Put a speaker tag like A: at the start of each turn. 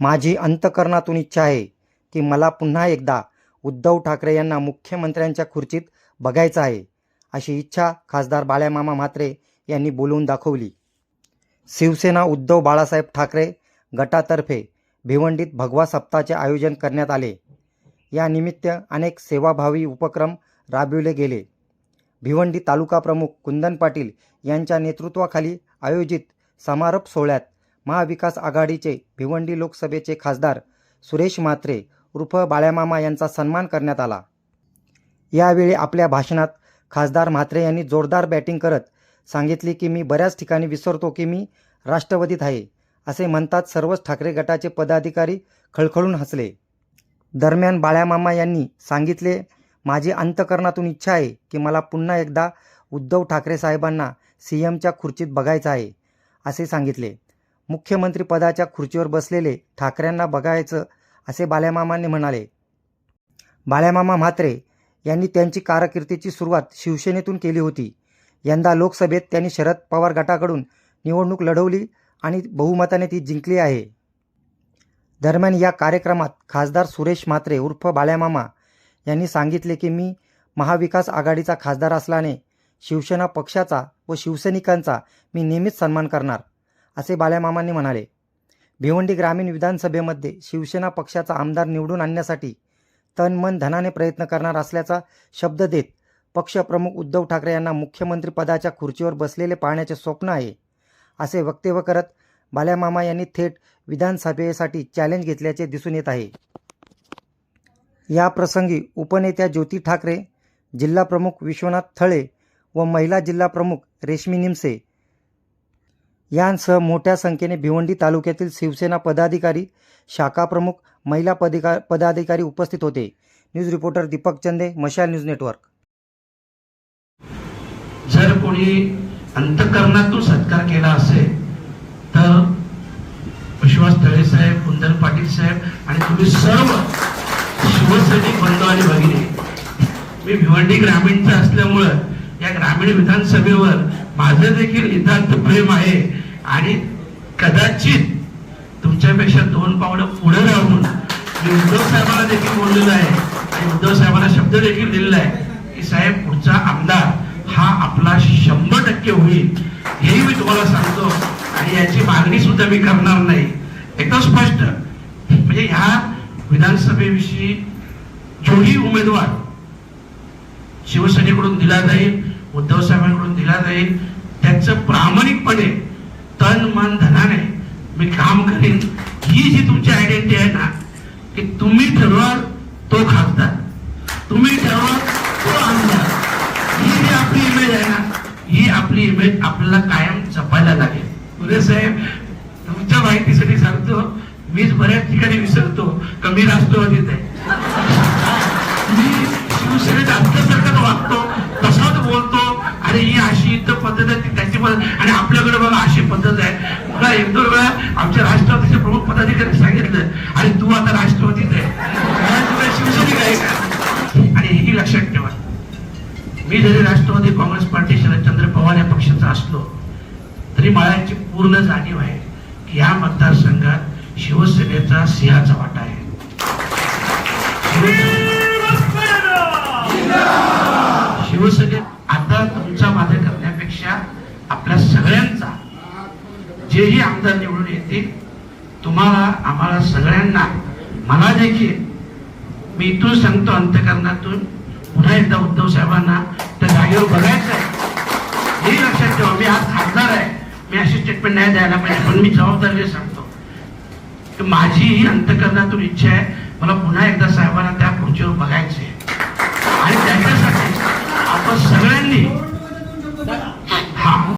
A: माझी अंतकरणातून इच्छा आहे की मला पुन्हा एकदा उद्धव ठाकरे यांना मुख्यमंत्र्यांच्या खुर्चीत बघायचं आहे अशी इच्छा खासदार बाळ्यामामा म्हात्रे यांनी बोलवून दाखवली. शिवसेना उद्धव बाळासाहेब ठाकरे गटातर्फे भिवंडीत भगवा सप्ताहाचे आयोजन करण्यात आले. या निमित्त अनेक सेवाभावी उपक्रम राबविले गेले. भिवंडी तालुका प्रमुख कुंदन पाटील यांच्या नेतृत्वाखाली आयोजित समारोप सोहळ्यात महाविकास आघाडीचे भिवंडी लोकसभेचे खासदार सुरेश म्हात्रे उर्फ बाळ्यामामा यांचा सन्मान करण्यात आला. यावेळी आपल्या भाषणात खासदार म्हात्रे यांनी जोरदार बॅटिंग करत सांगितले की मी बऱ्याच ठिकाणी विसरतो की मी राष्ट्रवादीत आहे असे म्हणतात सर्वच ठाकरे गटाचे पदाधिकारी खळखळून हसले. दरम्यान बाळ्यामामा यांनी सांगितले माझी अंतकरणातून इच्छा आहे की मला पुन्हा एकदा उद्धव ठाकरे साहेबांना सी एमच्या खुर्चीत बघायचं आहे असे सांगितले. मुख्यमंत्रीपदाच्या खुर्चीवर बसलेले ठाकरेंना बघायचं असे बाल्यामामांनी म्हणाले. बाळ्यामामा म्हात्रे यांनी त्यांची कारकिर्दीची सुरुवात शिवसेनेतून केली होती. यंदा लोकसभेत त्यांनी शरद पवार गटाकडून निवडणूक लढवली आणि बहुमताने ती जिंकली आहे. दरम्यान या कार्यक्रमात खासदार सुरेश म्हात्रे उर्फ बाळ्यामामा यांनी सांगितले की मी महाविकास आघाडीचा खासदार असल्याने शिवसेना पक्षाचा व शिवसैनिकांचा मी नेहमीच सन्मान करणार. असे बाल्यामामांनी म्हणाले. भिवंडी ग्रामीण विधानसभेमध्ये शिवसेना पक्षाचा आमदार निवडून आणण्यासाठी तन मन धनाने प्रयत्न करणार असल्याचा शब्द देत पक्षप्रमुख उद्धव ठाकरे यांना मुख्यमंत्रीपदाच्या खुर्चीवर बसलेले पाहण्याचे स्वप्न आहे असे वक्तव्य करत बाल्यामामा यांनी थेट विधानसभेसाठी चॅलेंज घेतल्याचे दिसून येत आहे. या प्रसंगी उपनेत्या ज्योती ठाकरे जिल्हाप्रमुख विश्वनाथ थळे व महिला जिल्हाप्रमुख रेशमी निमसे यांसह मोठ्या संख्येने भिवंडी तालुक्यातील शिवसेना पदाधिकारी शाखा प्रमुख महिला पदिका पदाधिकारी उपस्थित होते. न्यूज रिपोर्टर दीपक चंदे मशाल न्यूज नेटवर्क.
B: जर कोणी अंतकरणातून सत्कार केला असेल तर विश्वास तळे साहेब कुंदन पाटील साहेब आणि तुम्ही सर्व शिवसैनिक बंधू आणि भगिनी मी भिवंडी ग्रामीणचा असल्यामुळं या ग्रामीण विधानसभेवर माझं देखील नितांत प्रेम आहे. आणि कदाचित तुमच्यापेक्षा दोन पावलं पुढे राहून मी उद्धव साहेबांना देखील बोललेलं आहे आणि उद्धव साहेबांना शब्द देखील दिलेला आहे की साहेब पुढचा आमदार हा आपला शंभर टक्के होईल हेही मी तुम्हाला सांगतो आणि याची मागणी सुद्धा मी करणार नाही. एकदम स्पष्ट. म्हणजे ह्या विधानसभेविषयी जोही उमेदवार शिवसेनेकडून दिला जाईल उद्धव साहेबांकडून दिला जाईल त्याचं प्रामाणिकपणे तन मन धनाने मी काम करीन. ही जी तुमची आयडेंटिटी आहे ना की तुम्ही ठरवाल तो खासदार. तुम्ही ठरवाल तो आमदार. ही जी आपली इमेज आहे ना ही आपली इमेज आपल्याला कायम जपायला लागेल. पुरे साहेब तुमच्या माहितीसाठी सांगतो मीच बऱ्याच ठिकाणी विसरतो. कमी राष्ट्रवादीत आहे. मी शिवसेनेत असल्यासारखंच वागतो तसाच बोलतो. अरे ही अशी इथं पद्धत आहे त्याची पद्धत. आणि पद्धत आहे. बघा एक दोन वेळा आमच्या राष्ट्रवादीचे प्रमुख पदाधिकारी सांगितलं अरे तू आता राष्ट्रवादीत आहे. शिवसैनिक आहे आणि हेही लक्षात ठेवा. मी जरी राष्ट्रवादी काँग्रेस पार्टी शरदचंद्र पवार या पक्षाचा असलो तरी मला याची पूर्ण जाणीव आहे की या मतदारसंघात शिवसेनेचा सिंहाचा वाटा आहे. शिवसेनेत आता तुमचा माझा करण्यापेक्षा आपल्या सगळ्यांचा जेही आमदार निवडून येतील तुम्हाला आम्हाला सगळ्यांना मला देखील मी इथून सांगतो अंतकरणातून पुन्हा एकदा उद्धव साहेबांना त्या जागेवर बघायचं आहे हेही लक्षात ठेवा मी आज खासदार आहे मी अशी स्टेटमेंट नाही द्यायला पाहिजे पण मी जबाबदारीने सांगतो. की माझी ही अंतकरणातून इच्छा आहे मला पुन्हा एकदा साहेबांना त्या खुर्चीवर बघायचं आहे आणि त्याच्यासाठी